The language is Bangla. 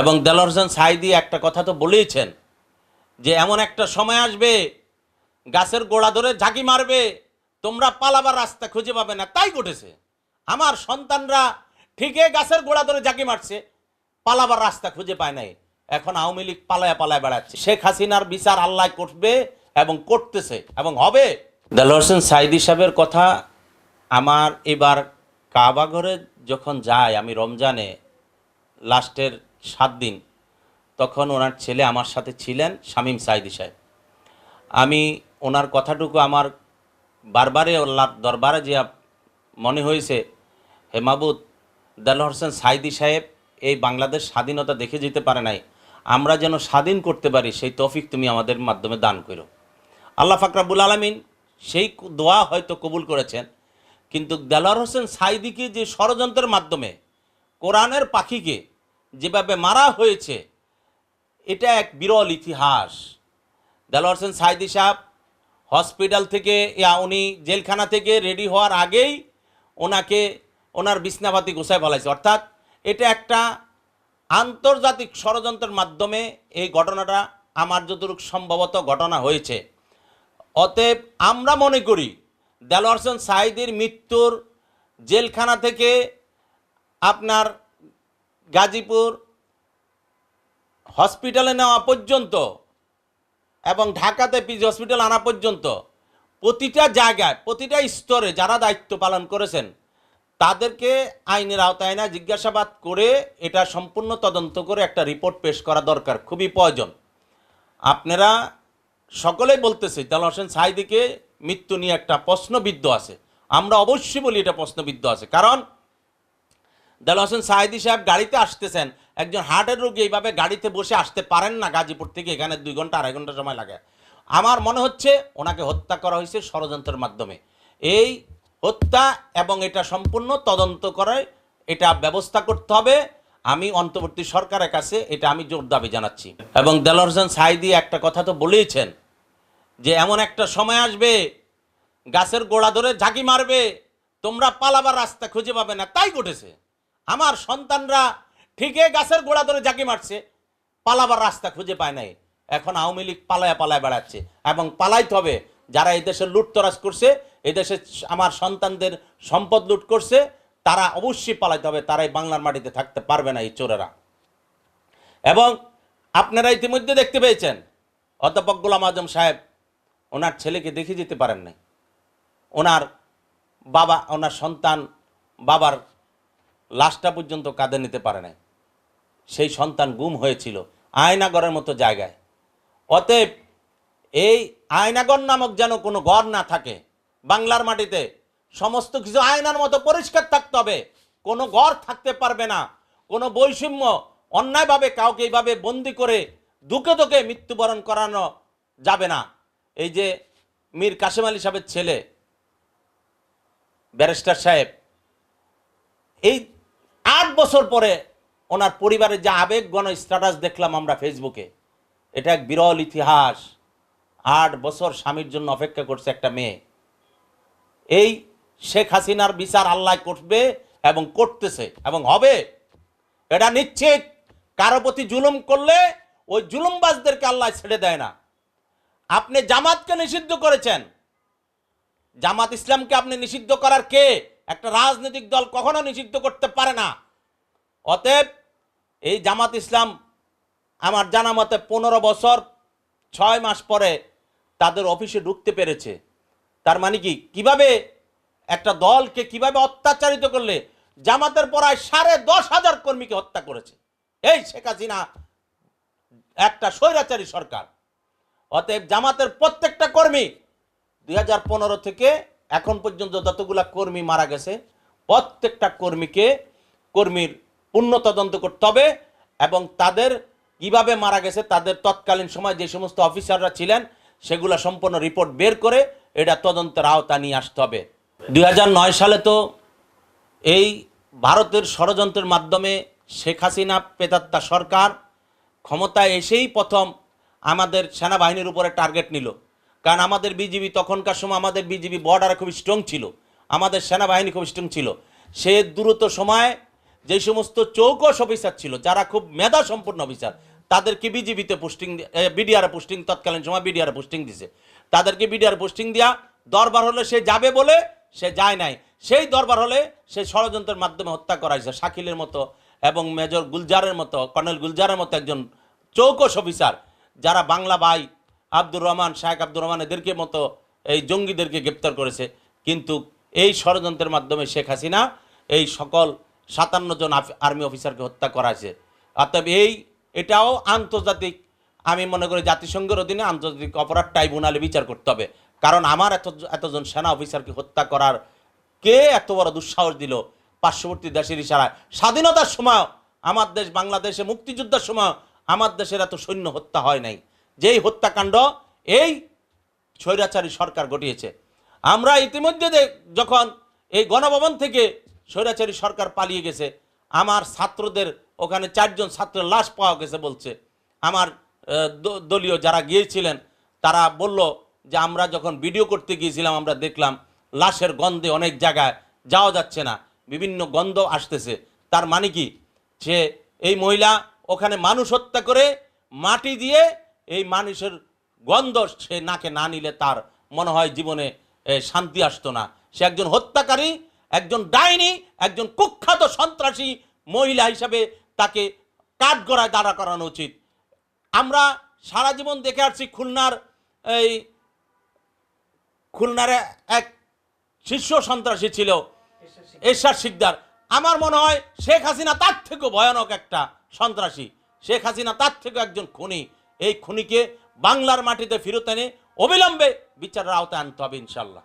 এবং দেলোয়ার হোসেন সাইদি একটা কথা তো বলেইছেন যে এমন একটা সময় আসবে, গাছের গোড়া ধরে ঝাঁকি মারবে, তোমরা পালাবার রাস্তা খুঁজে পাবে না। তাই ঘটেছে। আমার সন্তানরা ঠিকই গাছের গোড়া ধরে ঝাঁকি মারছে, পালাবার রাস্তা খুঁজে পায় নাই। এখন আওয়ামী লীগ পালায় পালায় বেড়াচ্ছে। শেখ হাসিনার বিচার আল্লাহ করবে এবং করতেছে এবং হবে। দেলোয়ার হোসেন সাইদি সাহেবের কথা আমার এবার কাবা ঘরে যখন যাই আমি রমজানে লাস্টের সাত দিন। তখন ওনার ছেলে আমার সাথে ছিলেন শামীম সাইদি সাহেব। আমি ওনার কথাটুকু আমার বারবারে আল্লাহর দরবারে যে মনে হয়েছে, হে মাবুদ দেলোয়ার হোসেন সাইদি সাহেব এই বাংলাদেশ স্বাধীনতা দেখে যেতে পারে নাই, আমরা যেন স্বাধীন করতে পারি, সেই তৌফিক তুমি আমাদের মাধ্যমে দান করো। আল্লাহ ফাকরাবুল আলমিন সেই দোয়া হয়তো কবুল করেছেন, কিন্তু দেলোয়ার হোসেন সাইদিকে যে ষড়যন্ত্রের মাধ্যমে, কোরআনের পাখিকে যেভাবে মারা হয়েছে, এটা এক বিরল ইতিহাস। দেলোয়ার হোসেন সাইদি সাহেব হসপিটাল থেকে, ইয়া, উনি জেলখানা থেকে রেডি হওয়ার আগেই ওনাকে, ওনার বিছনাপাতি গোছায় ফেলাইছে। অর্থাৎ এটা একটা আন্তর্জাতিক ষড়যন্ত্রের মাধ্যমে এই ঘটনাটা আমার যতটুকু সম্ভবত ঘটনা হয়েছে। অতএব আমরা মনে করি দেলোয়ার হোসেন সাইদির মৃত্যুর জেলখানা থেকে আপনার গাজীপুর হসপিটালে নেওয়া পর্যন্ত এবং ঢাকাতে পিজি হসপিটাল আনা পর্যন্ত প্রতিটা জায়গায়, প্রতিটা স্তরে যারা দায়িত্ব পালন করেছেন, তাদেরকে আইনের আওতায় না জিজ্ঞাসাবাদ করে এটা সম্পূর্ণ তদন্ত করে একটা রিপোর্ট পেশ করা দরকার, খুবই প্রয়োজন। আপনারা সকলেই বলতেছে দেলোয়ার হোসেন সাইদিকে মৃত্যু নিয়ে একটা প্রশ্নবিদ্ধ আছে। আমরা অবশ্যই বলি এটা প্রশ্নবিদ্ধ আছে। কারণ দেলোয়ার হোসেন সাহেদি সাহেব গাড়িতে আসতেছেন। একজন হার্টের রোগী এইভাবে গাড়িতে বসে আসতে পারেন না গাজীপুর থেকে, এখানে দুই ঘণ্টা, আড়াই ঘণ্টা সময় লাগে। আমার মনে হচ্ছে ওনাকে হত্যা করা হয়েছে ষড়যন্ত্রের মাধ্যমে। এই হত্যা এবং এটা সম্পূর্ণ তদন্ত করে এটা ব্যবস্থা করতে হবে। আমি অন্তর্বর্তী সরকারের কাছে এটা আমি জোর দাবি জানাচ্ছি। এবং দেলোয়ার হোসেন সাইদি একটা কথা তো বলেইছেন যে এমন একটা সময় আসবে, গাছের গোড়া ধরে ঝাঁকি মারবে, তোমরা পালাবার রাস্তা খুঁজে পাবে না, তাই ঘটেছে। আমার সন্তানরা ঠিকই গাছের গোড়া ধরে ঝাঁকি মারছে, পালাবার রাস্তা খুঁজে পায় নাই। এখন আওয়ামী লীগ পালায়া পালায় বেড়াচ্ছে এবং পালাইতে হবে। যারা এই দেশে লুটতরাজ করছে, এই দেশে আমার সন্তানদের সম্পদ লুট করছে, তারা অবশ্যই পালাইতে হবে, তারাই বাংলার মাটিতে থাকতে পারবে না এই চোরেরা। এবং আপনারা ইতিমধ্যে দেখতে পেয়েছেন, অধ্যাপক গোলাম আজম সাহেব ওনার ছেলেকে দেখে যেতে পারেন নাই। ওনার বাবা, ওনার সন্তান বাবার লাশটা পর্যন্ত কাঁধে নিতে পারে নাই। সেই সন্তান গুম হয়েছিল আয়নাগরের মতো জায়গায়। অতএব এই আয়নাগর নামক যেন কোনো ঘর না থাকে, বাংলার মাটিতে সমস্ত কিছু আয়নার মতো পরিষ্কার থাকতে হবে। কোনো ঘর থাকতে পারবে না, কোনো বৈষম্য অন্যায়ভাবে কাউকে এইভাবে বন্দি করে দুঃখে দুঃখে মৃত্যুবরণ করানো যাবে না। এই যে মীর কাশেম আলী সাহেবের ছেলে, ব্যারিস্টার সাহেব, এই বছর পরে ওনার পরিবারের যে আবেগগণ স্ট্যাটাস দেখলাম আমরা ফেসবুকে, এটা এক বিরল ইতিহাস। আট বছর স্বামীর জন্য অপেক্ষা করছে একটা মেয়ে। এই শেখ হাসিনার বিচার আল্লাহ করবে এবং করতেছে এবং হবে। এটা নিশ্চিত। কারও প্রতি জুলুম করলে ওই জুলুমবাজদেরকে আল্লাহ ছেড়ে দেয় না। আপনি জামাতকে নিষিদ্ধ করেছেন। জামাত ইসলামকে আপনি নিষিদ্ধ করার কে? একটা রাজনৈতিক দল কখনো নিষিদ্ধ করতে পারে না। অতএব এই জামাত ইসলাম আমার জানা মতে পনেরো বছর, ছয় মাস পরে তাদের অফিসে ঢুকতে পেরেছে। তার মানে কি? কীভাবে একটা দলকে কীভাবে অত্যাচারিত করলে জামাতের পড়ায় সাড়ে দশ হাজার কর্মীকে হত্যা করেছে? এই শেখ হাসিনা একটা স্বৈরাচারী সরকার। অতএব জামাতের প্রত্যেকটা কর্মী দুই হাজার পনেরো থেকে এখন পর্যন্ত যতগুলা কর্মী মারা গেছে, প্রত্যেকটা কর্মীকে, কর্মীর পূর্ণ তদন্ত করতে হবে এবং তাদের কীভাবে মারা গেছে, তাদের তৎকালীন সময় যে সমস্ত অফিসাররা ছিলেন, সেগুলো সম্পূর্ণ রিপোর্ট বের করে এটা তদন্তের আওতা নিয়ে আসতে হবে। দু হাজার নয় সালে তো এই ভারতের ষড়যন্ত্রের মাধ্যমে শেখ হাসিনা পেতাত্তা সরকার ক্ষমতায় এসেই প্রথম আমাদের সেনাবাহিনীর উপরে টার্গেট নিল। কারণ আমাদের বিজিবি তখনকার সময় আমাদের বিজিবি বর্ডারে খুব স্ট্রং ছিল, আমাদের সেনাবাহিনী খুব স্ট্রং ছিল। সে দ্রুত সময় যে সমস্ত চৌকস অফিসার ছিল, যারা খুব মেধা সম্পন্ন অফিসার, তাদেরকে বিজিবিতে পোস্টিং বিডিআর পোস্টিং তৎকালীন সময় বিডিআর পোস্টিং দিছে। তাদেরকে বিডিআর পোস্টিং দেওয়া দরবার হলে সে যাবে বলে সে যায় নাই। সেই দরবার হলে সে ষড়যন্ত্রের মাধ্যমে হত্যা করা হয়েছে শাকিলের মতো এবং মেজর গুলজারের মতো, কর্নেল গুলজারের মতো একজন চৌকস অফিসার, যারা বাংলা ভাই আব্দুর রহমান শাহেক আব্দুর রহমান এদেরকে মতো এই জঙ্গিদেরকে গ্রেপ্তার করেছে। কিন্তু এই ষড়যন্ত্রের মাধ্যমে শেখ হাসিনা এই সকল সাতান্ন জন আর্মি অফিসারকে হত্যা করাছে অর্থাৎ এই, এটাও আন্তর্জাতিক, আমি মনে করি জাতিসংঘের অধীনে আন্তর্জাতিক অপরাধ ট্রাইব্যুনালে বিচার করতে হবে। কারণ আমার এত, এতজন সেনা অফিসারকে হত্যা করার কে এত বড় দুঃসাহস দিল? পার্শ্ববর্তী দেশের ইশারায়। স্বাধীনতার সময়, আমার দেশ বাংলাদেশে মুক্তিযুদ্ধের সময়, আমার দেশের এত সৈন্য হত্যা হয় নাই। যেই হত্যাকাণ্ড, এই স্বৈরাচারী সরকার ঘটিয়েছে। আমরা ইতিমধ্যে যখন এই গণভবন থেকে স্বৈরাচারী সরকার পালিয়ে গেছে। আমার ছাত্রদের ওখানে চারজন ছাত্রের লাশ পাওয়া গেছে বলছে। আমার দলীয় যারা গিয়েছিলেন, তারা বলল যে আমরা যখন ভিডিও করতে গিয়েছিলাম, আমরা দেখলাম লাশের গন্ধে অনেক জায়গায় যাওয়া যাচ্ছে না, বিভিন্ন গন্ধ আসতেছে। তার মানে কি? সে এই মহিলা ওখানে মানুষ হত্যা করে মাটি দিয়ে এই মানুষের গন্ধ সে নাকে না নিলে তার মনে হয় জীবনে শান্তি আসতো না। সে একজন হত্যাকারী একজন ডাইনি, একজন কুখ্যাত সন্ত্রাসী মহিলা হিসাবে তাকে কাঠগড়ায় দাঁড়া করানো উচিত। আমরা সারা জীবন দেখে আসছি খুলনার এই, খুলনার এক শীর্ষ সন্ত্রাসী ছিল এরশাদ শিকদার। আমার মনে হয় শেখ হাসিনা তার থেকেও ভয়ানক একটা সন্ত্রাসী। শেখ হাসিনা তার থেকেও একজন খুনি। এই খুনিকে বাংলার মাটিতে ফেরত এনে অবিলম্বে বিচারের আওতায় আনতে হবে ইনশাল্লাহ